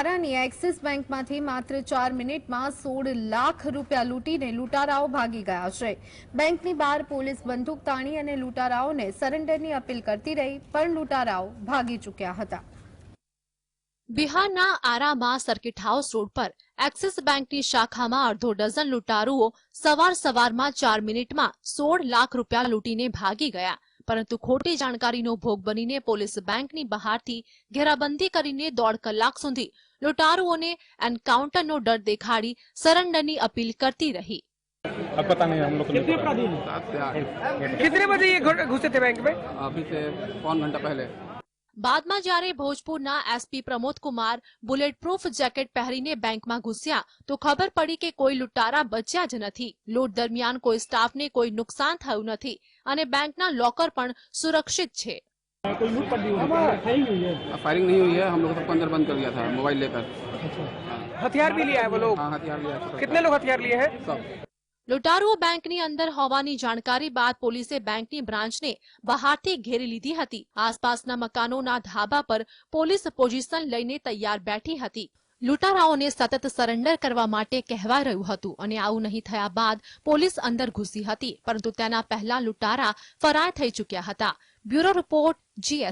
આરાની axis બેંકમાંથી માત્ર ચાર મિનિટમાં સોળ લાખ રૂપિયા લૂંટીને લૂંટારાઓ ભાગી ગયા છે. બેંકની બહાર પોલીસ બંદૂક તાણી અને લૂંટારાઓને સરેન્ડરની અપીલ કરતી રહી, પણ લૂંટારાઓ ભાગી ચૂક્યા હતા. બિહારના આરામાં સર્કિટ હાઉસ રોડ પર એક્સિસ બેંકની શાખામાં અડધો ડઝન લૂંટારુઓ સવાર સવારમાં ચાર મિનિટમાં સોળ લાખ રૂપિયા લૂંટીને ભાગી ગયા. પરંતુ ખોટી જાણકારીનો ભોગ બનીને પોલીસ બેંકની બહારથી ઘેરાબંધી કરીને દોઢ કલાક સુધી લૂંટારુઓને એન્કાઉન્ટરનો ડર દેખાડી સરેન્ડરની અપીલ કરતી રહી अब पता नहीं हम लोग को नहीं कितने पता। अपराधी हैं सात से आठ कितने बजे ये घु- घुसे थे बैंक में अभी से पौन घंटा पहले બાદમાં જ્યારે ભોજપુરના SP Pramod Kumar bulletproof jacket પહેરીને બેંકમાં ઘૂસ્યા તો ખબર પડી કે કોઈ લૂંટારા બચ્યા જ નથી લૂંટ દરમિયાન કોઈ સ્ટાફને કોઈ નુકસાન થયું નથી અને બેંકના લોકર પણ સુરક્ષિત છે कोई लूट पड़ी हुई है फायरिंग हुई है फायरिंग नहीं हुई है हम लोग सबको अंदर बंद कर दिया था मोबाइल लेकर हथियार भी लिया है वो लोग हाँ हथियार लिया है, कितने लोग हथियार लिए हैं सब લૂંટારુઓ બેંકની અંદર હોવાની જાણકારી બાદ પોલીસે બેંકની બ્રાન્ચને બહારથી ઘેરી લીધી હતી. આસપાસના મકાનોના ધાબા પર પોલીસ પોઝિશન લઈને તૈયાર બેઠી હતી. લૂંટારાઓને સતત સરેન્ડર કરવા માટે કહેવાય રહ્યું હતું અને આવું નહીં થયા બાદ પોલીસ અંદર ઘૂસી હતી, પરંતુ તેના પહેલા લૂંટારા ફરાર થઈ ચૂક્યા હતા. Bureau report, GS.